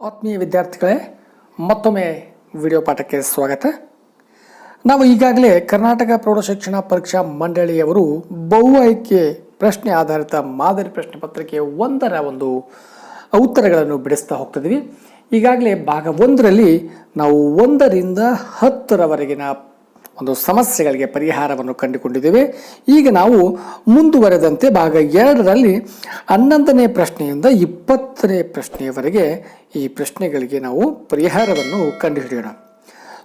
ಆತ್ಮೀಯ ವಿದ್ಯಾರ್ಥಿಗಳೇ, ಮತ್ತೊಮ್ಮೆ ವಿಡಿಯೋ ಪಾಠಕ್ಕೆ ಸ್ವಾಗತ. ನಾವು ಈಗಾಗಲೇ ಕರ್ನಾಟಕ ಪ್ರೌಢಶಿಕ್ಷಣ ಪರೀಕ್ಷಾ ಮಂಡಳಿಯವರು ಬಹು ಆಯ್ಕೆ ಪ್ರಶ್ನೆ ಆಧಾರಿತ ಮಾದರಿ ಪ್ರಶ್ನೆ ಪತ್ರಿಕೆ ಒಂದರ ಒಂದು ಉತ್ತರಗಳನ್ನು ಬಿಡಿಸ್ತಾ ಹೋಗ್ತಿದ್ವಿ. ಈಗಾಗಲೇ ಭಾಗ ಒಂದರಲ್ಲಿ ನಾವು ಒಂದರಿಂದ ಹತ್ತರವರೆಗಿನ ಒಂದು ಸಮಸ್ಯೆಗಳಿಗೆ ಪರಿಹಾರವನ್ನು ಕಂಡುಕೊಂಡಿದ್ದೇವೆ. ಈಗ ನಾವು ಮುಂದುವರೆದಂತೆ ಭಾಗ ಎರಡರಲ್ಲಿ ಹನ್ನೊಂದನೇ ಪ್ರಶ್ನೆಯಿಂದ ಇಪ್ಪತ್ತನೇ ಪ್ರಶ್ನೆಯವರೆಗೆ ಈ ಪ್ರಶ್ನೆಗಳಿಗೆ ನಾವು ಪರಿಹಾರವನ್ನು ಕಂಡುಹಿಡಿಯೋಣ.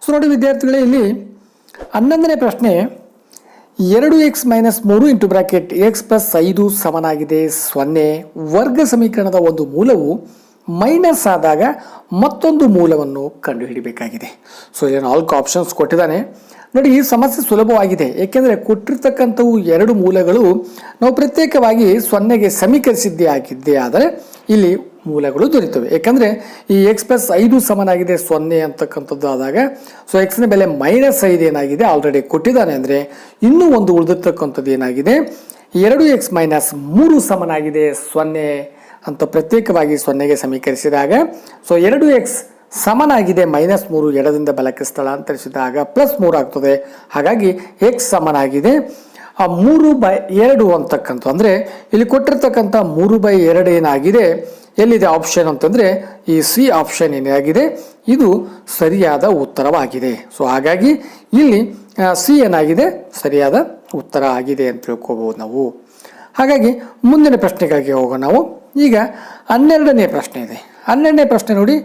ಸೊ ನೋಡಿ ವಿದ್ಯಾರ್ಥಿಗಳೇ, ಇಲ್ಲಿ ಹನ್ನೊಂದನೇ ಪ್ರಶ್ನೆ, ಎರಡು ಎಕ್ಸ್ ಮೈನಸ್ ಮೂರು ಇಂಟು ಬ್ರಾಕೆಟ್ ಎಕ್ಸ್ ಪ್ಲಸ್ ಐದು ಸಮನಾಗಿದೆ, ಸೊನ್ನೆ. ವರ್ಗ ಸಮೀಕರಣದ ಒಂದು ಮೂಲವು ಮೈನಸ್ ಆದಾಗ ಮತ್ತೊಂದು ಮೂಲವನ್ನು ಕಂಡುಹಿಡಿಬೇಕಾಗಿದೆ. ಸೊ ಇಲ್ಲಿ ನಾಲ್ಕು ಆಪ್ಷನ್ಸ್ ಕೊಟ್ಟಿದ್ದಾನೆ. ನೋಡಿ, ಈ ಸಮಸ್ಯೆ ಸುಲಭವಾಗಿದೆ. ಏಕೆಂದರೆ ಕೊಟ್ಟಿರ್ತಕ್ಕಂಥವು ಎರಡು ಮೂಲಗಳು ನಾವು ಪ್ರತ್ಯೇಕವಾಗಿ ಸೊನ್ನೆಗೆ ಸಮೀಕರಿಸಿದ್ದೇ ಆಗಿದ್ದೇ ಆದರೆ ಇಲ್ಲಿ ಮೂಲಗಳು ದೊರೀತವೆ ಏಕೆಂದರೆ ಈ ಎಕ್ಸ್ ಪ್ಲಸ್ ಐದು ಸಮನಾಗಿದೆ, ಸೊನ್ನೆ ಅಂತಕ್ಕಂಥದ್ದು ಆದಾಗ. ಸೊ ಎಕ್ಸ್ನ ಬೆಲೆ ಮೈನಸ್ ಐದು ಏನಾಗಿದೆ? ಆಲ್ರೆಡಿ ಕೊಟ್ಟಿದ್ದಾನೆ. ಅಂದರೆ ಇನ್ನೂ ಒಂದು ಉಳಿದಿರ್ತಕ್ಕಂಥದ್ದು ಏನಾಗಿದೆ? ಎರಡು ಎಕ್ಸ್ ಮೈನಸ್ ಮೂರು ಸಮನಾಗಿದೆ, ಸೊನ್ನೆ. ಅಂತ ಪ್ರತ್ಯೇಕವಾಗಿ ಸೊನ್ನೆಗೆ ಸಮೀಕರಿಸಿದಾಗ ಸೊ ಎರಡು ಎಕ್ಸ್ ಸಮನಾಗಿದೆ ಮೈನಸ್ ಮೂರು ಎಡದಿಂದ ಬಲಕ್ಕೆ ಸ್ಥಳಾಂತರಿಸಿದಾಗ ಪ್ಲಸ್ ಮೂರು ಆಗ್ತದೆ. ಹಾಗಾಗಿ ಎಕ್ಸ್ ಸಮನಾಗಿದೆ. ಆ ಮೂರು ಬೈ ಎರಡು ಅಂತಕ್ಕಂಥ, ಅಂದರೆ ಇಲ್ಲಿ ಕೊಟ್ಟಿರ್ತಕ್ಕಂಥ ಮೂರು ಬೈ ಎರಡು ಏನಾಗಿದೆ? ಎಲ್ಲಿದೆ ಆಪ್ಷನ್ ಅಂತಂದರೆ ಈ ಸಿ ಆಪ್ಷನ್ ಏನಾಗಿದೆ ಇದು ಸರಿಯಾದ ಉತ್ತರವಾಗಿದೆ. ಸೊ ಹಾಗಾಗಿ ಇಲ್ಲಿ ಸಿ ಏನಾಗಿದೆ? ಸರಿಯಾದ ಉತ್ತರ ಆಗಿದೆ ಅಂತ ತಿಳ್ಕೊಬೋದು ನಾವು. ಹಾಗಾಗಿ ಮುಂದಿನ ಪ್ರಶ್ನೆಗಳಿಗೆ ಹೋಗೋಣ ನಾವು. ಈಗ ಹನ್ನೆರಡನೇ ಪ್ರಶ್ನೆ ಇದೆ. ಹನ್ನೆರಡನೇ ಪ್ರಶ್ನೆ ನೋಡಿ.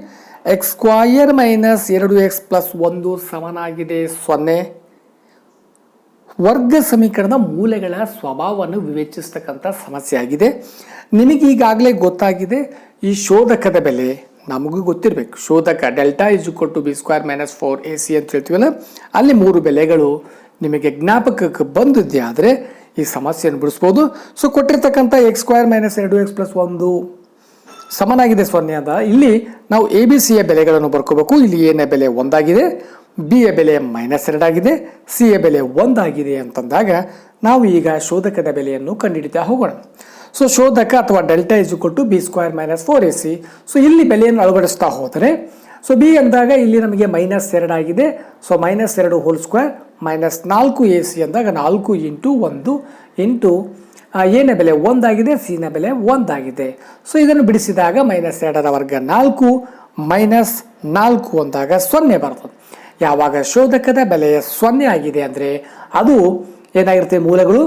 ಎಕ್ಸ್ ಸ್ಕ್ವಾಯರ್ ಮೈನಸ್ ಎರಡು ಎಕ್ಸ್ ಪ್ಲಸ್ ಒಂದು ಸಮನಾಗಿದೆ ಸೊನ್ನೆ. ವರ್ಗ ಸಮೀಕರಣದ ಮೂಲೆಗಳ ಸ್ವಭಾವವನ್ನು ವಿವೇಚಿಸ್ತಕ್ಕಂಥ ಸಮಸ್ಯೆ ಆಗಿದೆ. ನಿಮಗೆ ಈಗಾಗಲೇ ಗೊತ್ತಾಗಿದೆ. ಈ ಶೋಧಕದ ಬೆಲೆ ನಮಗೂ ಗೊತ್ತಿರಬೇಕು. ಶೋಧಕ delta is to B square minus four A C ಅಂತ ಹೇಳ್ತೀವಲ್ಲ, ಅಲ್ಲಿ ಮೂರು ಬೆಲೆಗಳು ನಿಮಗೆ ಜ್ಞಾಪಕಕ್ಕೆ ಬಂದಿದ್ದೆ ಆದರೆ ಈ ಸಮಸ್ಯೆಯನ್ನು ಬಿಡಿಸ್ಬೋದು. ಸೊ ಕೊಟ್ಟಿರ್ತಕ್ಕಂಥ ಎಕ್ಸ್ ಸ್ಕ್ವೇರ್ ಮೈನಸ್ ಎರಡು ಎಕ್ಸ್ ಪ್ಲಸ್ ಒಂದು ಸಮನಾಗಿದೆ ಸೊನ್ನೆ ಇಲ್ಲಿ ನಾವು ಎ ಬಿ ಸಿಯ ಬೆಲೆಗಳನ್ನು ಬರ್ಕೋಬೇಕು. ಇಲ್ಲಿ ಎನ ಬೆಲೆ ಒಂದಾಗಿದೆ ಬಿ ಯ ಬೆಲೆ ಮೈನಸ್ ಎರಡಾಗಿದೆ ಸಿ ಯ ಬೆಲೆ ಒಂದಾಗಿದೆ ಅಂತಂದಾಗ ನಾವು ಈಗ ಶೋಧಕದ ಬೆಲೆಯನ್ನು ಕಂಡುಹಿಡಿತಾ ಹೋಗೋಣ. ಸೊ ಶೋಧಕ ಅಥವಾ delta is to B square minus four A C so ಇಲ್ಲಿ ಬೆಲೆಯನ್ನು ಅಳವಡಿಸ್ತಾ ಹೋದರೆ ಸೊ ಬಿ ಅಂದಾಗ ಇಲ್ಲಿ ನಮಗೆ ಮೈನಸ್ ಎರಡಾಗಿದೆ ಸೊ ಮೈನಸ್ ಎರಡು ಹೋಲ್ ಸ್ಕ್ವೇರ್ ಮೈನಸ್ ನಾಲ್ಕು ಎ ಸಿ ಅಂದಾಗ ನಾಲ್ಕು ಇಂಟು ಒಂದು ಇಂಟು ಎನ ಬೆಲೆ ಒಂದಾಗಿದೆ ಸಿನ ಬೆಲೆ ಒಂದಾಗಿದೆ ಸೊ ಇದನ್ನು ಬಿಡಿಸಿದಾಗ ಮೈನಸ್ ಎರಡರ ವರ್ಗ ನಾಲ್ಕು ಮೈನಸ್ ನಾಲ್ಕು ಅಂದಾಗ ಸೊನ್ನೆ ಬರ್ತದೆ. ಯಾವಾಗ ಶೋಧಕದ ಬೆಲೆ ಸೊನ್ನೆ ಆಗಿದೆ ಅಂದರೆ ಅದು ಏನಾಗಿರುತ್ತೆ ಮೂಲಗಳು?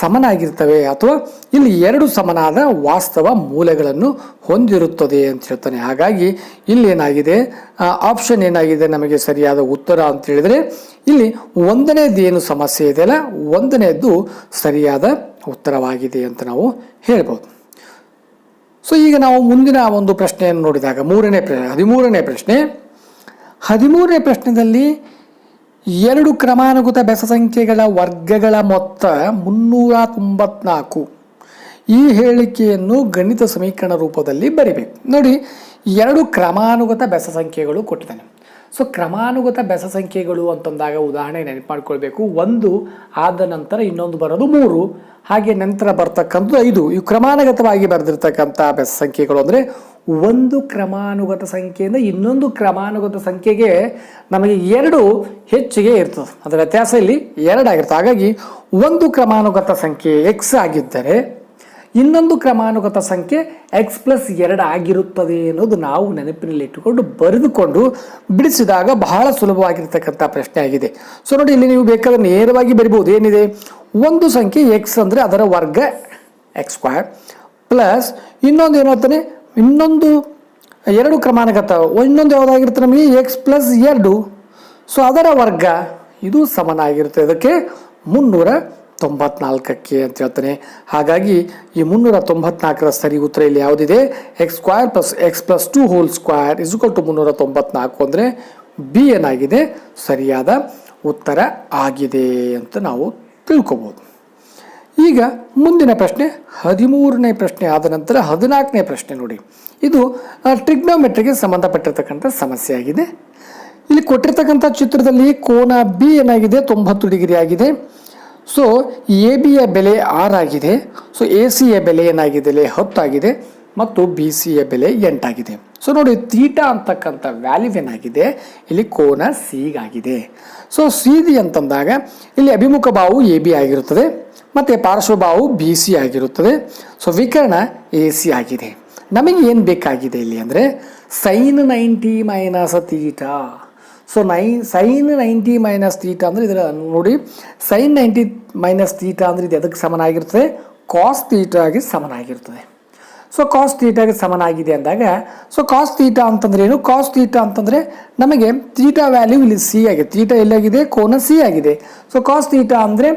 ಸಮನಾಗಿರ್ತವೆ ಅಥವಾ ಇಲ್ಲಿ ಎರಡು ಸಮನಾದ ವಾಸ್ತವ ಮೂಲೆಗಳನ್ನು ಹೊಂದಿರುತ್ತದೆ ಅಂತ ಹೇಳ್ತಾನೆ. ಹಾಗಾಗಿ ಇಲ್ಲಿ ಏನಾಗಿದೆ? ಆಪ್ಷನ್ ಏನಾಗಿದೆ? ನಮಗೆ ಸರಿಯಾದ ಉತ್ತರ ಅಂತ ಹೇಳಿದರೆ, ಇಲ್ಲಿ ಒಂದನೇದು ಏನು ಸಮಸ್ಯೆ ಇದೆಯಲ್ಲ ಒಂದನೇದ್ದು ಸರಿಯಾದ ಉತ್ತರವಾಗಿದೆ ಅಂತ ನಾವು ಹೇಳ್ಬೋದು. ಸೊ ಈಗ ನಾವು ಮುಂದಿನ ಒಂದು ಪ್ರಶ್ನೆಯನ್ನು ನೋಡಿದಾಗ, ಮೂರನೇ ಪ್ರಶ್ನೆ, ಹದಿಮೂರನೇ ಪ್ರಶ್ನೆ. ಹದಿಮೂರನೇ ಪ್ರಶ್ನೆಯಲ್ಲಿ ಎರಡು ಕ್ರಮಾನುಗತ ಬೆಸ ಸಂಖ್ಯೆಗಳ ವರ್ಗಗಳ ಮೊತ್ತ ಮುನ್ನೂರ ತೊಂಬತ್ನಾಲ್ಕು. ಈ ಹೇಳಿಕೆಯನ್ನು ಗಣಿತ ಸಮೀಕರಣ ರೂಪದಲ್ಲಿ ಬರಿಬೇಕು. ನೋಡಿ, ಎರಡು ಕ್ರಮಾನುಗತ ಬೆಸ ಸಂಖ್ಯೆಗಳು ಕೊಟ್ಟಿದ್ದಾನೆ. ಸೊ ಕ್ರಮಾನುಗತ ಬೆಸ ಸಂಖ್ಯೆಗಳು ಅಂತಂದಾಗ ಉದಾಹರಣೆ ನೆನಪು ಮಾಡ್ಕೊಳ್ಬೇಕು. ಒಂದು ಆದ ನಂತರ ಇನ್ನೊಂದು ಬರೋದು ಮೂರು. ಹಾಗೆ ನಂತರ ಬರ್ತಕ್ಕಂಥದ್ದು ಐದು. ಇವು ಕ್ರಮಾನುಗತವಾಗಿ ಬರೆದಿರ್ತಕ್ಕಂಥ ಬೆಸ ಸಂಖ್ಯೆಗಳು ಅಂದರೆ ಒಂದು ಕ್ರಮಾನುಗತ ಸಂಖ್ಯೆಯಿಂದ ಇನ್ನೊಂದು ಕ್ರಮಾನುಗತ ಸಂಖ್ಯೆಗೆ ನಮಗೆ ಎರಡು ಹೆಚ್ಚಿಗೆ ಇರ್ತದೆ. ಅದರ ವ್ಯತ್ಯಾಸ ಇಲ್ಲಿ ಎರಡಾಗಿರ್ತದೆ. ಹಾಗಾಗಿ ಒಂದು ಕ್ರಮಾನುಗತ ಸಂಖ್ಯೆ ಎಕ್ಸ್ ಆಗಿದ್ದರೆ ಇನ್ನೊಂದು ಕ್ರಮಾನುಗತ ಸಂಖ್ಯೆ ಎಕ್ಸ್ ಪ್ಲಸ್ ಎರಡು ಆಗಿರುತ್ತದೆ ಅನ್ನೋದು ನಾವು ನೆನಪಿನಲ್ಲಿಟ್ಟುಕೊಂಡು ಬರೆದುಕೊಂಡು ಬಿಡಿಸಿದಾಗ ಬಹಳ ಸುಲಭವಾಗಿರ್ತಕ್ಕಂಥ ಪ್ರಶ್ನೆ ಆಗಿದೆ. ಸೊ ನೋಡಿ, ಇಲ್ಲಿ ನೀವು ಬೇಕಾದ್ರೆ ನೇರವಾಗಿ ಬರಿಬೋದು ಏನಿದೆ? ಒಂದು ಸಂಖ್ಯೆ ಎಕ್ಸ್ ಅಂದರೆ ಅದರ ವರ್ಗ ಎಕ್ಸ್ ಸ್ಕ್ವೇರ್ ಪ್ಲಸ್ ಇನ್ನೊಂದು ಏನಾಗ್ತಾನೆ ಇನ್ನೊಂದು, ಎರಡು ಕ್ರಮಾನುಗತ. ಇನ್ನೊಂದು ಯಾವುದಾಗಿರುತ್ತೆ ನಮಗೆ? ಎಕ್ಸ್ ಪ್ಲಸ್ ಎರಡು. ಸೊ ಅದರ ವರ್ಗ ಇದು ಸಮನಾಗಿರುತ್ತೆ. ಇದಕ್ಕೆ ಮುನ್ನೂರ ತೊಂಬತ್ನಾಲ್ಕಕ್ಕೆ ಅಂತ ಹೇಳ್ತಾನೆ. ಹಾಗಾಗಿ ಈ ಮುನ್ನೂರ ತೊಂಬತ್ನಾಲ್ಕರ ಸರಿ ಉತ್ತರ ಇಲ್ಲಿ ಯಾವುದಿದೆ? X square plus X plus two whole square is equal to ಮುನ್ನೂರ ತೊಂಬತ್ನಾಲ್ಕು ಅಂದರೆ ಬಿ ಏನಾಗಿದೆ? ಸರಿಯಾದ ಉತ್ತರ ಆಗಿದೆ ಅಂತ ನಾವು ತಿಳ್ಕೊಬೋದು. ಈಗ ಮುಂದಿನ ಪ್ರಶ್ನೆ, ಹದಿಮೂರನೇ ಪ್ರಶ್ನೆ ಆದ ನಂತರ ಹದಿನಾಲ್ಕನೇ ಪ್ರಶ್ನೆ ನೋಡಿ. ಇದು ಟ್ರಿಗ್ನೋಮೆಟ್ರಿಗೆ ಸಂಬಂಧಪಟ್ಟಿರ್ತಕ್ಕಂಥ ಸಮಸ್ಯೆ ಆಗಿದೆ. ಇಲ್ಲಿ ಕೊಟ್ಟಿರ್ತಕ್ಕಂಥ ಚಿತ್ರದಲ್ಲಿ ಕೋನ ಬಿ ಏನಾಗಿದೆ? ತೊಂಬತ್ತು ಡಿಗ್ರಿ ಆಗಿದೆ. ಸೊ ಎ ಬಿಯ ಬೆಲೆ ಆರ್ ಆಗಿದೆ. ಸೊ ಎ ಸಿಯ ಬೆಲೆ ಏನಾಗಿದೆ? ಹತ್ತಾಗಿದೆ ಮತ್ತು ಬಿ ಸಿಯ ಬೆಲೆ ಎಂಟಾಗಿದೆ. ಸೊ ನೋಡಿ ತೀಟಾ ಅಂತಕ್ಕಂಥ ವ್ಯಾಲ್ಯೂ ಏನಾಗಿದೆ? ಇಲ್ಲಿ ಕೋನ ಸಿಗಾಗಿದೆ. ಸೊ ಸಿದಿ ಅಂತಂದಾಗ ಇಲ್ಲಿ ಅಭಿಮುಖ ಬಾವು ಎ ಬಿ ಆಗಿರುತ್ತದೆ, ಮತ್ತು ಪಾರ್ಶ್ವಭಾವು ಬಿ ಸಿ ಆಗಿರುತ್ತದೆ. ಸೊ ವಿಕರ್ಣ ಎ ಸಿ ಆಗಿದೆ. ನಮಗೆ ಏನು ಬೇಕಾಗಿದೆ ಇಲ್ಲಿ ಅಂದರೆ? Sine ninety minus theta so ನೈ ಸೈನ್ ನೈಂಟಿ ಮೈನಸ್ ತೀಟಾ ಅಂದರೆ ಇದರ, ನೋಡಿ ಸೈನ್ ನೈಂಟಿ ಮೈನಸ್ ತೀಟಾ ಅಂದರೆ ಇದು ಎದಕ್ಕೆ ಸಮನಾಗಿರ್ತದೆ? ಕಾಸ್ ತೀಟಾಗೆ ಸಮನಾಗಿರ್ತದೆ. ಸೊ ಕಾಸ್ ತೀಟಾಗೆ ಸಮನಾಗಿದೆ ಅಂದಾಗ ಸೊ ಕಾಸ್ ತೀಟಾ ಅಂತಂದ್ರೆ ಏನು? ಕಾಸ್ ತೀಟಾ ಅಂತಂದರೆ ನಮಗೆ ತೀಟಾ ವ್ಯಾಲ್ಯೂ ಇಲ್ಲಿ ಸಿ ಆಗಿದೆ. ತೀಟಾ ಎಲ್ಲಾಗಿದೆ ಕೋನ ಸಿ ಆಗಿದೆ. ಸೊ ಕಾಸ್ ತೀಟಾ ಅಂದರೆ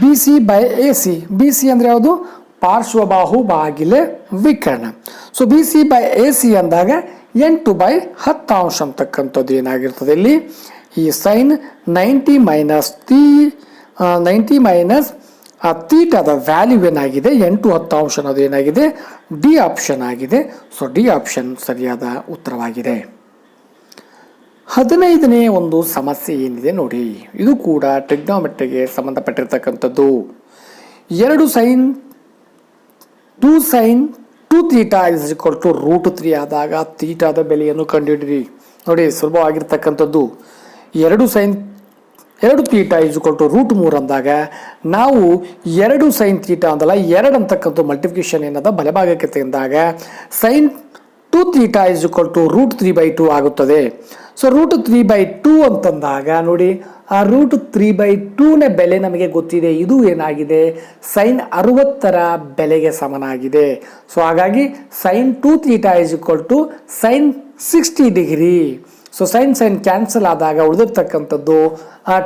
B C by A C B C ಅಂದರೆ ಯಾವುದು? ಪಾರ್ಶ್ವಬಾಹು ಬಾಗಿಲೆ ವಿಕರ್ಣ. So B C by A C ಅಂದಾಗ ಎಂಟು ಬೈ ಹತ್ತಾಂಶ ಅಂತಕ್ಕಂಥದ್ದು ಏನಾಗಿರ್ತದೆ ಇಲ್ಲಿ? ಈ ಸೈನ್ ನೈಂಟಿ ಮೈನಸ್ ತೀ ನೈಂಟಿ ಮೈನಸ್ ಆ ತೀಟಾದ ವ್ಯಾಲ್ಯೂ ಏನಾಗಿದೆ? ಎಂಟು ಹತ್ತಾಂಶ ಅನ್ನೋದು ಏನಾಗಿದೆ? ಡಿ ಆಪ್ಷನ್ ಆಗಿದೆ. ಸೊ, ಡಿ ಆಪ್ಷನ್ ಸರಿಯಾದ ಉತ್ತರವಾಗಿದೆ. ಹದಿನೈದನೇ ಒಂದು ಸಮಸ್ಯೆ ಏನಿದೆ ನೋಡಿ. ಇದು ಕೂಡ ಟ್ರಿಗ್ನೋಮೆಟ್ರಿಗೆ ಸಂಬಂಧಪಟ್ಟಿರ್ತಕ್ಕಂಥದ್ದು. ಎರಡು sine two sine two theta is equal to root three ಆದಾಗ ತೀಟಾದ ಬೆಲೆಯನ್ನು ಕಂಡುಹಿಡಿರಿ ನೋಡಿ, ಸುಲಭವಾಗಿರ್ತಕ್ಕಂಥದ್ದು. ಎರಡು ಸೈನ್ ಎರಡು theta is equal to root ಮೂರು ಅಂದಾಗ ನಾವು ಎರಡು ಸೈನ್ ತೀಟ ಅಂದಲ್ಲ, ಎರಡು ಅಂತಕ್ಕಂಥ ಮಲ್ಟಿಫಿಕೇಶನ್ ಏನದ? ಬಲಭಾಗಕ್ಕೆ ತೆಗೆದಾಗ sine two theta is equal to root three by two ಆಗುತ್ತದೆ. So root three by two ಅಂತಂದಾಗ ನೋಡಿ, ಆ ರೂಟ್ ತ್ರೀ ಬೈ ಟೂನೇ ಬೆಲೆ ನಮಗೆ ಗೊತ್ತಿದೆ. ಇದು ಏನಾಗಿದೆ? ಸೈನ್ ಅರುವತ್ತರ ಬೆಲೆಗೆ ಸಮನಾಗಿದೆ. ಸೊ ಹಾಗಾಗಿ sine two theta is equal to sine sixty degree so sine sine cancel ಆದಾಗ ಉಳಿದಿರ್ತಕ್ಕಂಥದ್ದು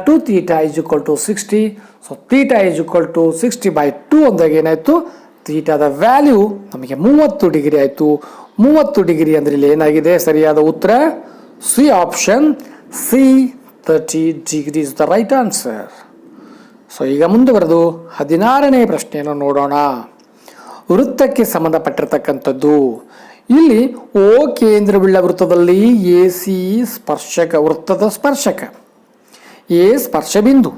two theta equal to sixty so theta equal to sixty by two ಅಂದಾಗ ಏನಾಯಿತು? ತೀಟಾದ ವ್ಯಾಲ್ಯೂ ನಮಗೆ ಮೂವತ್ತು ಡಿಗ್ರಿ ಆಯಿತು. ಮೂವತ್ತು ಡಿಗ್ರಿ ಅಂದರೆ ಇಲ್ಲಿ ಏನಾಗಿದೆ? ಸರಿಯಾದ ಉತ್ತರ? C option C thirty degree is the right answer so ಈಗ ಮುಂದುವರೆದು ಹದಿನಾರನೇ ಪ್ರಶ್ನೆಯನ್ನು ನೋಡೋಣ. ವೃತ್ತಕ್ಕೆ ಸಂಬಂಧಪಟ್ಟಿರ್ತಕ್ಕಂಥದ್ದು ಇಲ್ಲಿ ಓ ಕೇಂದ್ರವುಳ್ಳ ವೃತ್ತದಲ್ಲಿ ಎ, ಸಿ, ಸ್ಪರ್ಶಕ, ವೃತ್ತದ ಸ್ಪರ್ಶಕ. ಎ ಸ್ಪರ್ಶ ಬಿಂದು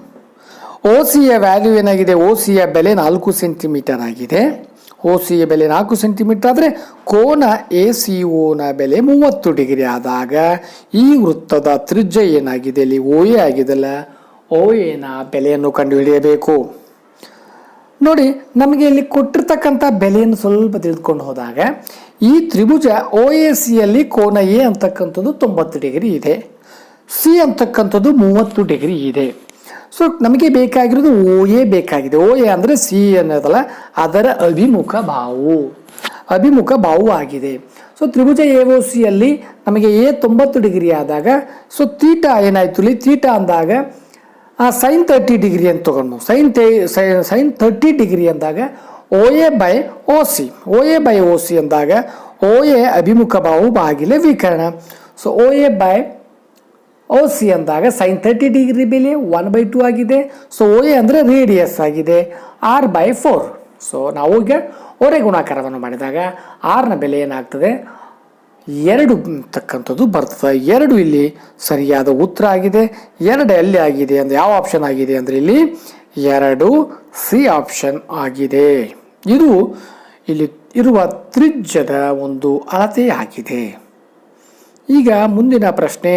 ಓ ಸಿಯ ವ್ಯಾಲ್ಯೂ ಏನಾಗಿದೆ? ಓ ಸಿಯ ಬೆಲೆ ನಾಲ್ಕು ಸೆಂಟಿಮೀಟರ್ ಆಗಿದೆ. ಓ ಸಿಯ ಬೆಲೆ ನಾಲ್ಕು ಸೆಂಟಿಮೀಟರ್ ಆದರೆ ಕೋನ ಎ, ಸಿ ಓನ ಬೆಲೆ ಮೂವತ್ತು ಡಿಗ್ರಿ ಆದಾಗ ಈ ವೃತ್ತದ ತ್ರಿಜ್ಯ ಏನಾಗಿದೆ? ಇಲ್ಲಿ ಓ ಎ ಆಗಿದೆಲ್ಲ ಓ ಎನ ಬೆಲೆಯನ್ನು ಕಂಡುಹಿಡಿಯಬೇಕು. ನೋಡಿ, ನಮಗೆ ಇಲ್ಲಿ ಕೊಟ್ಟಿರ್ತಕ್ಕಂಥ ಬೆಲೆಯನ್ನು ಸ್ವಲ್ಪ ತಿಳಿದುಕೊಂಡು ಹೋದಾಗ, ಈ ತ್ರಿಭುಜ ಒ ಎ ಸಿಯಲ್ಲಿ ಕೋನ ಎ ಅಂತಕ್ಕಂಥದ್ದು ತೊಂಬತ್ತು ಡಿಗ್ರಿ ಇದೆ ಸಿ ಅಂತಕ್ಕಂಥದ್ದು ಮೂವತ್ತು ಡಿಗ್ರಿ ಇದೆ. ಸೊ ನಮಗೆ ಬೇಕಾಗಿರೋದು ಓ ಎ ಬೇಕಾಗಿದೆ. ಓ ಎ ಅಂದರೆ ಸಿ ಅನ್ನೋದಲ್ಲ, ಅದರ ಅಭಿಮುಖ ಬಾವು. ಅಭಿಮುಖ ಬಾವು ಆಗಿದೆ. ಸೊ ತ್ರಿಭುಜ ಎ ಓ ಸಿಯಲ್ಲಿ ನಮಗೆ ಎ ತೊಂಬತ್ತು ಡಿಗ್ರಿ ಆದಾಗ ಸೊ ತೀಟ ಏನಾಯ್ತು ಇಲ್ಲಿ? ತೀಟ ಅಂದಾಗ ಸೈನ್ ತರ್ಟಿ ಡಿಗ್ರಿ ಅಂತ ತೊಗೊಂಡು. ಸೈನ್ ತೇ ಸೈನ್ ತರ್ಟಿ ಡಿಗ್ರಿ ಅಂದಾಗ O A by O C O A by O C ಅಂದಾಗ ಓ ಎ ಅಭಿಮುಖ ಬಾವು ಬಾಗಿಲೆ Vikarna. So O A by O C ಅಂದಾಗ ಸೈನ್ ತರ್ಟಿ ಡಿಗ್ರಿ ಬೆಲೆ ಒನ್ ಬೈ ಟು ಆಗಿದೆ. ಸೊ ಓ ಎ ಅಂದರೆ ರೇಡಿಯಸ್ ಆಗಿದೆ. ಆರ್ ಬೈ ಫೋರ್ ಸೊ ನಾವು ಈಗ ಒರೆ ಗುಣಾಕಾರವನ್ನು ಮಾಡಿದಾಗ ಆರ್ನ ಬೆಲೆ ಏನಾಗ್ತದೆ? ಎರಡು ತಕ್ಕಂಥದ್ದು ಬರ್ತದೆ. ಎರಡು ಇಲ್ಲಿ ಸರಿಯಾದ ಉತ್ತರ ಆಗಿದೆ. ಎರಡು ಎಲ್ಲಿ ಆಗಿದೆ ಅಂದರೆ ಯಾವ ಆಪ್ಷನ್ ಆಗಿದೆ ಅಂದರೆ ಇಲ್ಲಿ ಎರಡು ಸಿ ಆಪ್ಷನ್ ಆಗಿದೆ. ಇದು ಇಲ್ಲಿ ಇರುವ ತ್ರಿಜ್ಯದ ಒಂದು ಅಳತೆ ಆಗಿದೆ. ಈಗ ಮುಂದಿನ ಪ್ರಶ್ನೆ,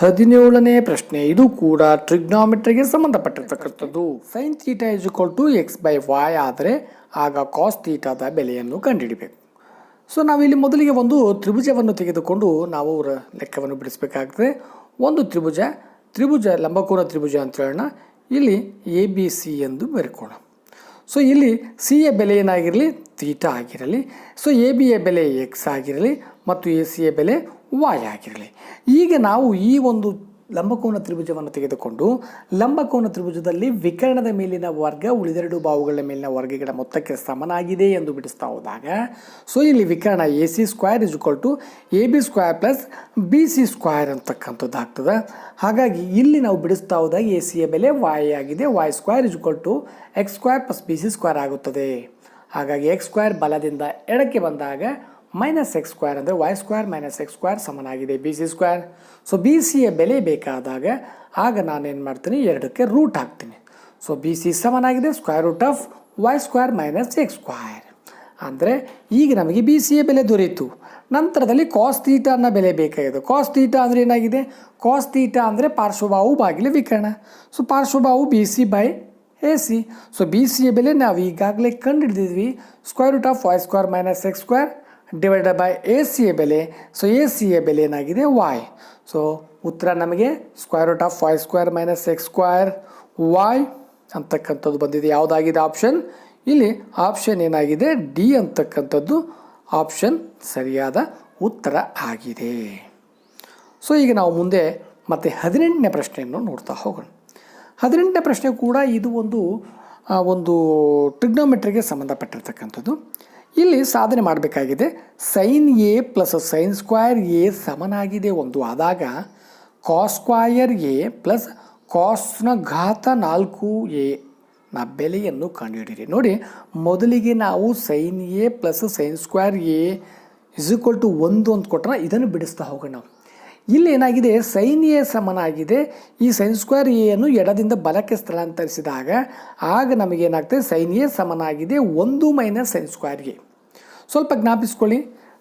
ಹದಿನೇಳನೇ ಪ್ರಶ್ನೆ. ಇದು ಕೂಡ ಟ್ರಿಗ್ನಾಮೆಟ್ರಿಗೆ ಸಂಬಂಧಪಟ್ಟಿರ್ತಕ್ಕಂಥದ್ದು. Sine theta is equal to X by Y ಆದರೆ ಆಗ ಕಾಸ್ ತೀಟಾದ ಬೆಲೆಯನ್ನು ಕಂಡುಹಿಡಿಬೇಕು. ಸೊ ನಾವಿಲ್ಲಿ ಮೊದಲಿಗೆ ಒಂದು ತ್ರಿಭುಜವನ್ನು ತೆಗೆದುಕೊಂಡು ನಾವು ಅವರ ಲೆಕ್ಕವನ್ನು ಬಿಡಿಸಬೇಕಾಗ್ತದೆ. ಒಂದು ತ್ರಿಭುಜ ತ್ರಿಭುಜ, ಲಂಬಕೋನ ತ್ರಿಭುಜ ಅಂತ ಹೇಳೋಣ. ಇಲ್ಲಿ ಎ ಬಿ ಸಿ ಎಂದು ಬರ್ಕೋಣ ಸೊ ಇಲ್ಲಿ ಸಿ ಯ ಬೆಲೆ ಏನಾಗಿರಲಿ? ತೀಟಾ ಆಗಿರಲಿ. ಸೊ ಎ ಬಿ ಯ ಬೆಲೆ ಎಕ್ಸ್ ಆಗಿರಲಿ ಮತ್ತು ಎ ಸಿಯ ಬೆಲೆ ವಾಯ್ ಆಗಿರಲಿ. ಈಗ ನಾವು ಈ ಒಂದು ಲಂಬಕೋನ ತ್ರಿಭುಜವನ್ನು ತೆಗೆದುಕೊಂಡು ಲಂಬಕೋನ ತ್ರಿಭುಜದಲ್ಲಿ ವಿಕರ್ಣದ ಮೇಲಿನ ವರ್ಗ ಉಳಿದೆರಡು ಬಾವುಗಳ ಮೇಲಿನ ವರ್ಗಗಳ ಮೊತ್ತಕ್ಕೆ ಸಮನಾಗಿದೆ ಎಂದು ಬಿಡಿಸ್ತಾ ಹೋದಾಗ ಸೊ ಇಲ್ಲಿ ವಿಕರ್ಣ A C square is equal to A B square plus B C square ಅಂತಕ್ಕಂಥದ್ದು ಆಗ್ತದೆ. ಹಾಗಾಗಿ ಇಲ್ಲಿ ನಾವು ಬಿಡಿಸ್ತಾ ಹೋದಾಗ ಎ ಸಿಯ ಬೆಲೆ ವಾಯ್ ಆಗಿದೆ. Y square is equal to X square plus B C square ಆಗುತ್ತದೆ. ಹಾಗಾಗಿ ಎಕ್ಸ್ ಸ್ಕ್ವೇರ್ ಬಲದಿಂದ ಎಡಕ್ಕೆ ಬಂದಾಗ ಮೈನಸ್ ಎಕ್ಸ್ ಸ್ಕ್ವೇರ್ ಅಂದರೆ Y square minus X square ಸಮನಾಗಿದೆ B C square so B ಸಿಯ ಬೆಲೆ ಬೇಕಾದಾಗ ಆಗ ನಾನೇನು ಮಾಡ್ತೀನಿ, ಎರಡಕ್ಕೆ ರೂಟ್ ಹಾಕ್ತೀನಿ. ಸೊ ಬಿ ಸಿ ಸಮನಾಗಿದೆ square root of Y square minus X square ಅಂದರೆ ಈಗ ನಮಗೆ ಬಿ ಸಿ ಎ ಬೆಲೆ ದೊರೆಯಿತು. ನಂತರದಲ್ಲಿ ಕಾಸ್ ತೀಟ ಅನ್ನೋ ಬೆಲೆ ಬೇಕಾಗಿದೆ. ಕಾಸ್ ತೀಟ ಅಂದರೆ ಏನಾಗಿದೆ? ಕಾಸ್ ತೀಟ ಅಂದರೆ ಪಾರ್ಶ್ವಭಾವು ಬಾಗಿಲು ವಿಕರಣ. So ಪಾರ್ಶ್ವಭಾವು B C by A C so B C A ಬೆಲೆ ನಾವು ಈಗಾಗಲೇ ಕಂಡುಹಿಡಿದಿದ್ವಿ. Square root of Y square minus X square divided by A C A ಬೆಲೆ. ಸೊ ಎ ಸಿ ಎ ಬೆಲೆ ಏನಾಗಿದೆ? ವಾಯ್ ಸೊ ಉತ್ತರ ನಮಗೆ square root of Y square minus X square Y ಅಂತಕ್ಕಂಥದ್ದು ಬಂದಿದೆ. ಯಾವುದಾಗಿದೆ? ಆಪ್ಷನ್ ಇಲ್ಲಿ ಆಪ್ಷನ್ ಏನಾಗಿದೆ? ಡಿ ಅಂತಕ್ಕಂಥದ್ದು ಆಪ್ಷನ್ ಸರಿಯಾದ ಉತ್ತರ ಆಗಿದೆ. ಸೊ ಈಗ ನಾವು ಮುಂದೆ ಮತ್ತೆ ಹದಿನೆಂಟನೇ ಪ್ರಶ್ನೆಯನ್ನು ನೋಡ್ತಾ ಹೋಗೋಣ. ಹದಿನೆಂಟನೇ ಪ್ರಶ್ನೆ ಕೂಡ ಇದು ಒಂದು ಒಂದು ಟ್ರಿಗ್ನೋಮೆಟ್ರಿಗೆ ಸಂಬಂಧಪಟ್ಟಿರ್ತಕ್ಕಂಥದ್ದು. ಇಲ್ಲಿ ಸಾಧನೆ ಮಾಡಬೇಕಾಗಿದೆ. Sine A plus sine square A ಸಮನಾಗಿದೆ ಒಂದು ಆದಾಗ ಕಾಸ್ ಸ್ಕ್ವಾಯರ್ ಎ ಪ್ಲಸ್ ಕಾಸ್ನ ಘಾತ ನಾಲ್ಕು ಎ ನ ಬೆಲೆಯನ್ನು ಕಂಡುಹಿಡಿಯಿರಿ. ನೋಡಿ, ಮೊದಲಿಗೆ ನಾವು sine A plus sine square A is equal to ಒಂದು ಅಂತ ಕೊಟ್ಟರೆ ಇದನ್ನು ಬಿಡಿಸ್ತಾ ಹೋಗೋಣ. ನಾವು ಇಲ್ಲಿ ಏನಾಗಿದೆ? ಸೈನ್ ಎ ಸಮನಾಗಿದೆ. ಈ ಸೈನ್ ಸ್ಕ್ವೇರ್ ಎಯನ್ನು ಎಡದಿಂದ ಬಲಕ್ಕೆ ಸ್ಥಳಾಂತರಿಸಿದಾಗ ಆಗ ನಮಗೇನಾಗ್ತದೆ ಸೈನ್ ಎ ಸಮನಾಗಿದೆ. ಒಂದು ಮೈನಸ್ ಸೈನ್ ಸ್ಕ್ವೇರ್ ಎ ಸ್ವಲ್ಪ ಜ್ಞಾಪಿಸ್ಕೊಳ್ಳಿ.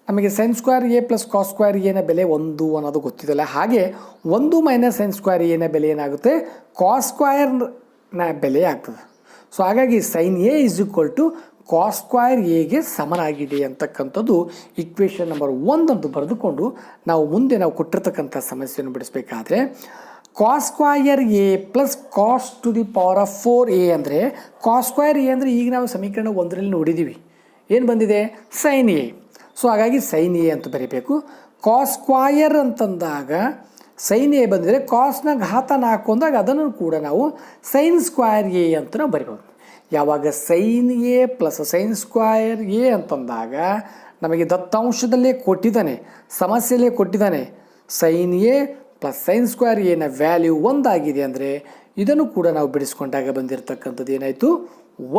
ನಮಗೆ sine square A plus cos square ಎನ ಬೆಲೆ ಒಂದು ಅನ್ನೋದು ಗೊತ್ತಿದೆಯಲ್ಲ. ಹಾಗೆ ಒಂದು ಮೈನಸ್ ಸೈನ್ ಸ್ಕ್ವೇರ್ ಎನ ಬೆಲೆ ಏನಾಗುತ್ತೆ? ಕಾಸ್ ಸ್ಕ್ವೇರ್ನ ಬೆಲೆ ಆಗ್ತದೆ. ಸೊ ಹಾಗಾಗಿ sine A is equal to cos square ಎಗೆ ಸಮನಾಗಿದೆ ಅಂತಕ್ಕಂಥದ್ದು ಇಕ್ವೇಷನ್ ನಂಬರ್ ಒಂದಂದು ಬರೆದುಕೊಂಡು ನಾವು ಮುಂದೆ ನಾವು ಕೊಟ್ಟಿರ್ತಕ್ಕಂಥ ಸಮಸ್ಯೆಯನ್ನು ಬಿಡಿಸ್ಬೇಕಾದ್ರೆ cos square A plus cos to the power of four A ಅಂದರೆ ಕಾಸ್ ಸ್ಕ್ವಯರ್ ಎ ಅಂದರೆ ಈಗ ನಾವು ಸಮೀಕರಣ ಒಂದರಲ್ಲಿ ನೋಡಿದ್ದೀವಿ ಏನು ಬಂದಿದೆ? ಸೈನ್ ಎ ಸೊ ಹಾಗಾಗಿ ಸೈನ್ ಎ ಅಂತ ಬರೀಬೇಕು. ಕಾಸ್ ಸ್ಕ್ವಾಯರ್ ಅಂತಂದಾಗ ಸೈನ್ ಎ ಬಂದಿದೆ ಕಾಸ್ನ ಘಾತ ನಾಲ್ಕು ಅಂದಾಗ ಅದನ್ನು ಕೂಡ ನಾವು ಸೈನ್ ಸ್ಕ್ವಾಯರ್ ಎ ಅಂತ ನಾವು ಬರಿಬೋದು ಯಾವಾಗ sine A plus sine square A ಅಂತಂದಾಗ ನಮಗೆ ದತ್ತಾಂಶದಲ್ಲೇ ಕೊಟ್ಟಿದ್ದಾನೆ, ಸಮಸ್ಯೆಯಲ್ಲೇ ಕೊಟ್ಟಿದ್ದಾನೆ. Sine A plus sine square ಎನ ವ್ಯಾಲ್ಯೂ ಒಂದಾಗಿದೆ ಅಂದರೆ ಇದನ್ನು ಕೂಡ ನಾವು ಬಿಡಿಸ್ಕೊಂಡಾಗ ಬಂದಿರತಕ್ಕಂಥದ್ದು ಏನಾಯಿತು?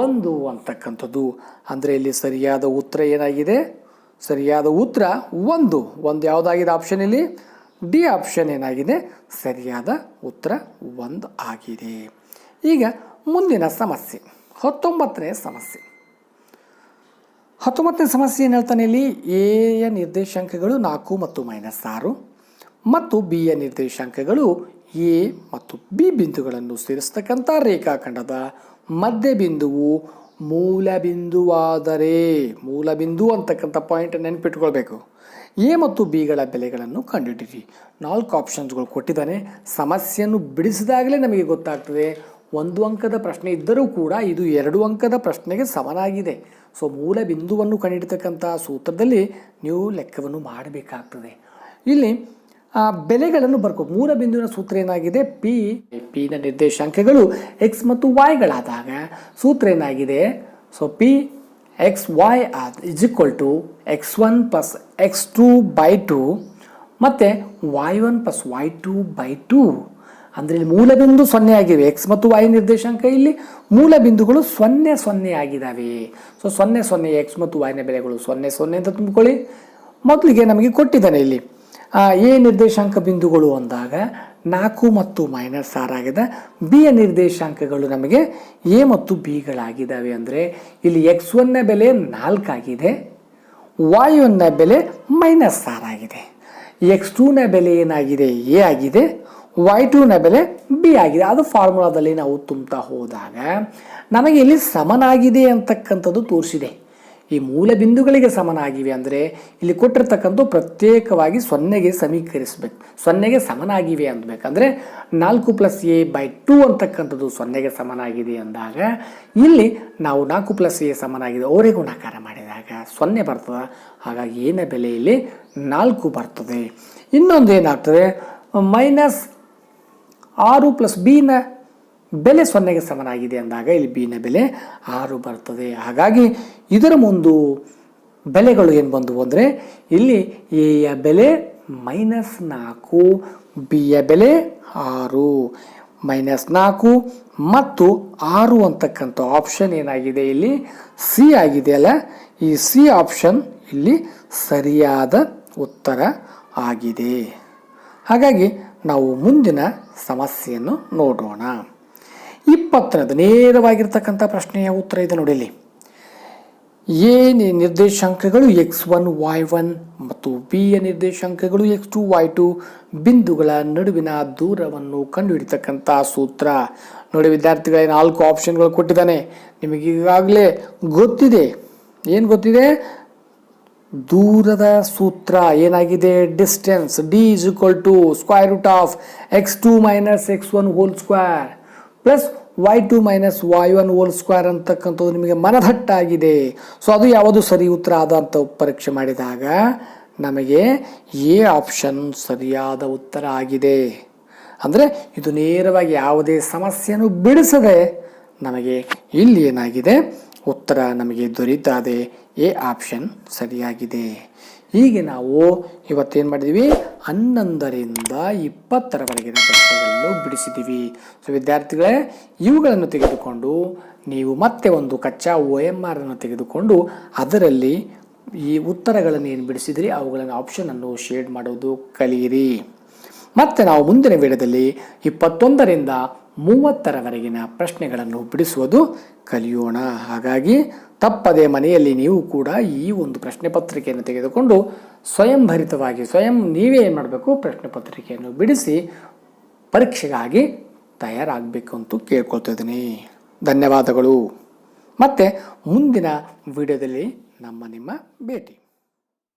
ಒಂದು ಅಂತಕ್ಕಂಥದ್ದು. ಅಂದರೆ ಇಲ್ಲಿ ಸರಿಯಾದ ಉತ್ತರ ಏನಾಗಿದೆ? ಸರಿಯಾದ ಉತ್ತರ ಒಂದು. ಒಂದು ಯಾವುದಾಗಿದೆ ಆಪ್ಷನ್ ಇಲ್ಲಿ? ಡಿ ಆಪ್ಷನ್ ಏನಾಗಿದೆ? ಸರಿಯಾದ ಉತ್ತರ ಒಂದು ಆಗಿದೆ. ಈಗ ಮುಂದಿನ ಸಮಸ್ಯೆ. ಹತ್ತೊಂಬತ್ತನೇ ಸಮಸ್ಯೆ. ಹತ್ತೊಂಬತ್ತನೇ ಸಮಸ್ಯೆ ಏನು ಹೇಳ್ತಾನೆ ಇಲ್ಲಿ? ಎಯ ನಿರ್ದೇಶಾಂಕಗಳು ನಾಲ್ಕು ಮತ್ತು ಮೈನಸ್ ಆರು ಮತ್ತು ಯ ನಿರ್ದೇಶಾಂಕಗಳು ಎ ಮತ್ತು ಬಿ ಬಿಂದುಗಳನ್ನು ಸೇರಿಸ್ತಕ್ಕಂಥ ರೇಖಾಖಂಡದ ಮಧ್ಯ ಬಿಂದುವು ಮೂಲ ಬಿಂದುವಾದರೆ ಮೂಲ ಬಿಂದು ಅಂತಕ್ಕಂಥ ಪಾಯಿಂಟ್ ನೆನಪಿಟ್ಕೊಳ್ಬೇಕು. ಎ ಮತ್ತು ಬಿಗಳ ಬೆಲೆಗಳನ್ನು ಕಂಡುಹಿಡಿಯಿರಿ. ನಾಲ್ಕು ಆಪ್ಷನ್ಸ್ಗಳು ಕೊಟ್ಟಿದ್ದಾನೆ. ಸಮಸ್ಯೆಯನ್ನು ಬಿಡಿಸಿದಾಗಲೇ ನಮಗೆ ಗೊತ್ತಾಗ್ತದೆ. ಒಂದು ಅಂಕದ ಪ್ರಶ್ನೆ ಇದ್ದರೂ ಕೂಡ ಇದು ಎರಡು ಅಂಕದ ಪ್ರಶ್ನೆಗೆ ಸಮನಾಗಿದೆ. ಸೊ, ಮೂಲ ಬಿಂದುವನ್ನು ಕಂಡಿಡ್ತಕ್ಕಂಥ ಸೂತ್ರದಲ್ಲಿ ನೀವು ಲೆಕ್ಕವನ್ನು ಮಾಡಬೇಕಾಗ್ತದೆ. ಇಲ್ಲಿ ಬೆಲೆಗಳನ್ನು ಬರ್ಕೋ ಮೂಲ ಬಿಂದುವಿನ ಸೂತ್ರ ಏನಾಗಿದೆ? ಪಿ ಪಿನ ನಿರ್ದೇಶಾಂಕಗಳು ಎಕ್ಸ್ ಮತ್ತು ವಾಯ್ಗಳಾದಾಗ ಸೂತ್ರ ಏನಾಗಿದೆ? ಸೊ ಪಿ ಎಕ್ಸ್ ವಾಯ್ ಆದ is equal to X one plus X two by two ಮತ್ತು Y one plus Y two by two ಅಂದರೆ ಇಲ್ಲಿ ಮೂಲ ಬಿಂದು ಸೊನ್ನೆ ಆಗಿವೆ. ಎಕ್ಸ್ ಮತ್ತು ವೈ ನಿರ್ದೇಶಾಂಕ ಇಲ್ಲಿ ಮೂಲ ಬಿಂದುಗಳು ಸೊನ್ನೆ ಸೊನ್ನೆ ಆಗಿದ್ದಾವೆ ಸೊ ಸೊನ್ನೆ ಸೊನ್ನೆ ಎಕ್ಸ್ ಮತ್ತು ವೈನ ಬೆಲೆಗಳು ಸೊನ್ನೆ ಸೊನ್ನೆ ಅಂತ ತುಂಬಿಕೊಳ್ಳಿ. ಮೊದಲಿಗೆ ನಮಗೆ ಕೊಟ್ಟಿದ್ದಾನೆ ಇಲ್ಲಿ. ಎ ನಿರ್ದೇಶಾಂಕ ಬಿಂದುಗಳು ಅಂದಾಗ ನಾಲ್ಕು ಮತ್ತು ಮೈನಸ್ ಬಿ ಯ ನಿರ್ದೇಶಾಂಕಗಳು ನಮಗೆ ಎ ಮತ್ತು ಬಿಗಳಾಗಿದ್ದಾವೆ ಅಂದರೆ ಇಲ್ಲಿ ಎಕ್ಸ್ ಒನ್ನ ಬೆಲೆ ನಾಲ್ಕಾಗಿದೆ ಒನ್ನ ಬೆಲೆ ಮೈನಸ್ ಆಗಿದೆ. ಎಕ್ಸ್ ಟೂನ ಬೆಲೆ ಏನಾಗಿದೆ? ಎ ಆಗಿದೆ. ವೈ ಟೂನ ಬೆಲೆ ಬಿ ಆಗಿದೆ. ಅದು ಫಾರ್ಮುಲಾದಲ್ಲಿ ನಾವು ತುಂಬ್ತಾ ಹೋದಾಗ ನಮಗೆ ಇಲ್ಲಿ ಸಮನಾಗಿದೆ ಅಂತಕ್ಕಂಥದ್ದು ತೋರಿಸಿದೆ. ಈ ಮೂಲ ಬಿಂದುಗಳಿಗೆ ಸಮನಾಗಿವೆ ಅಂದರೆ ಇಲ್ಲಿ ಕೊಟ್ಟಿರ್ತಕ್ಕಂಥ ಪ್ರತ್ಯೇಕವಾಗಿ ಸೊನ್ನೆಗೆ ಸಮೀಕರಿಸಬೇಕು. ಸೊನ್ನೆಗೆ ಸಮನಾಗಿವೆ ಅಂದಬೇಕಂದ್ರೆ ನಾಲ್ಕು ಪ್ಲಸ್ ಎ ಬೈ ಟೂ ಅಂತಕ್ಕಂಥದ್ದು ಸೊನ್ನೆಗೆ ಸಮನಾಗಿದೆ ಅಂದಾಗ ಇಲ್ಲಿ ನಾವು ನಾಲ್ಕು ಪ್ಲಸ್ ಎ ಸಮನಾಗಿದೆ. ಅವರೇ ಗುಣಾಕಾರ ಮಾಡಿದಾಗ ಸೊನ್ನೆ ಬರ್ತದೆ. ಹಾಗಾಗಿ ಏನ ಬೆಲೆ ಇಲ್ಲಿ ನಾಲ್ಕು ಬರ್ತದೆ. ಇನ್ನೊಂದು ಏನಾಗ್ತದೆ? ಮೈನಸ್ ಆರು ಪ್ಲಸ್ ಬಿನ ಬೆಲೆ ಸೊನ್ನೆಗೆ ಸಮನಾಗಿದೆ ಅಂದಾಗ ಇಲ್ಲಿ ಬಿನ ಬೆಲೆ ಆರು ಬರ್ತದೆ. ಹಾಗಾಗಿ ಇದರ ಒಂದು ಬೆಲೆಗಳು ಏನು ಬಂದವು ಅಂದರೆ ಇಲ್ಲಿ ಎಯ ಬೆಲೆ ಮೈನಸ್ ನಾಲ್ಕು ಬಿಯ ಬೆಲೆ ಆರು. ಮೈನಸ್ ನಾಲ್ಕು ಮತ್ತು ಆರು ಅಂತಕ್ಕಂಥ ಆಪ್ಷನ್ ಏನಾಗಿದೆ ಇಲ್ಲಿ? ಸಿ ಆಗಿದೆ ಅಲ್ಲ? ಈ ಸಿ ಆಪ್ಷನ್ ಇಲ್ಲಿ ಸರಿಯಾದ ಉತ್ತರ ಆಗಿದೆ. ಹಾಗಾಗಿ ನಾವು ಮುಂದಿನ ಸಮಸ್ಯೆಯನ್ನು ನೋಡೋಣ. ಇಪ್ಪತ್ತನೇದು ನೇರವಾಗಿರ್ತಕ್ಕಂಥ ಪ್ರಶ್ನೆಯ ಉತ್ತರ ಇದೆ ನೋಡಿ ಇಲ್ಲಿ. ಎ ನಿರ್ದೇಶಾಂಕಗಳು ಎಕ್ಸ್ ಒನ್, ವೈ ಒನ್ ಮತ್ತು ಬಿ ಯ ನಿರ್ದೇಶಾಂಕಗಳು ಎಕ್ಸ್ ಟು, ವೈ ಟು ಬಿಂದುಗಳ ನಡುವಿನ ದೂರವನ್ನು ಕಂಡುಹಿಡಿತಕ್ಕಂಥ ಸೂತ್ರ. ನೋಡಿ ವಿದ್ಯಾರ್ಥಿಗಳೇ, ನಾಲ್ಕು ಆಪ್ಷನ್ಗಳು ಕೊಟ್ಟಿದ್ದಾನೆ. ನಿಮಗೆ ಈಗಾಗಲೇ ಗೊತ್ತಿದೆ. ಏನು ಗೊತ್ತಿದೆ? ದೂರದ ಸೂತ್ರ ಏನಾಗಿದೆ? Distance D is equal to square root of X two minus X one whole square plus Y two minus Y one whole square ಅಂತಕ್ಕಂಥದ್ದು ನಿಮಗೆ ಮನದಟ್ಟಾಗಿದೆ. ಸೊ ಅದು ಯಾವುದು ಸರಿ ಉತ್ತರ ಆದ ಅಂತ ಪರೀಕ್ಷೆ ಮಾಡಿದಾಗ ನಮಗೆ ಎ ಆಪ್ಷನ್ ಸರಿಯಾದ ಉತ್ತರ ಆಗಿದೆ. ಅಂದರೆ ಇದು ನೇರವಾಗಿ ಯಾವುದೇ ಸಮಸ್ಯೆಯನ್ನು ಬಿಡಿಸದೆ ನಮಗೆ ಇಲ್ಲಿ ಏನಾಗಿದೆ? ಉತ್ತರ ನಮಗೆ ದೊರೀತಾದೆ. ಎ ಆಪ್ಷನ್ ಸರಿಯಾಗಿದೆ. ಹೀಗೆ ನಾವು ಇವತ್ತೇನು ಮಾಡಿದ್ದೀವಿ ಹನ್ನೊಂದರಿಂದ ಇಪ್ಪತ್ತರವರೆಗಿನ ಪ್ರಶ್ನೆಗಳನ್ನು ಬಿಡಿಸಿದ್ದೀವಿ ಸೊ ವಿದ್ಯಾರ್ಥಿಗಳೇ, ಇವುಗಳನ್ನು ತೆಗೆದುಕೊಂಡು ನೀವು ಮತ್ತೆ ಒಂದು ಕಚ್ಚಾ ಒ ಎಂ ಆರ್ ಅನ್ನು ತೆಗೆದುಕೊಂಡು ಅದರಲ್ಲಿ ಈ ಉತ್ತರಗಳನ್ನು ಏನು ಬಿಡಿಸಿದ್ರಿ? ಅವುಗಳನ್ನು ಆಪ್ಷನನ್ನು ಶೇಡ್ ಮಾಡೋದು ಕಲಿಯಿರಿ. ಮತ್ತೆ ನಾವು ಮುಂದಿನ ವೇಳೆಯಲ್ಲಿ ಇಪ್ಪತ್ತೊಂದರಿಂದ ಮೂವತ್ತರವರೆಗಿನ ಪ್ರಶ್ನೆಗಳನ್ನು ಬಿಡಿಸುವುದು ಕಲಿಯೋಣ. ಹಾಗಾಗಿ ತಪ್ಪದೆ ಮನೆಯಲ್ಲಿ ನೀವು ಕೂಡ ಈ ಒಂದು ಪ್ರಶ್ನೆ ಪತ್ರಿಕೆಯನ್ನು ತೆಗೆದುಕೊಂಡು ಸ್ವಯಂಭರಿತವಾಗಿ, ಸ್ವಯಂ ನೀವೇ ಏನು ಮಾಡಬೇಕು? ಪ್ರಶ್ನೆ ಪತ್ರಿಕೆಯನ್ನು ಬಿಡಿಸಿ ಪರೀಕ್ಷೆಗಾಗಿ ತಯಾರಾಗಬೇಕು ಅಂತ ಕೇಳ್ಕೊಳ್ತಿದ್ದೀನಿ ಧನ್ಯವಾದಗಳು. ಮತ್ತು ಮುಂದಿನ ವಿಡಿಯೋದಲ್ಲಿ ನಮ್ಮ ನಿಮ್ಮ ಭೇಟಿ.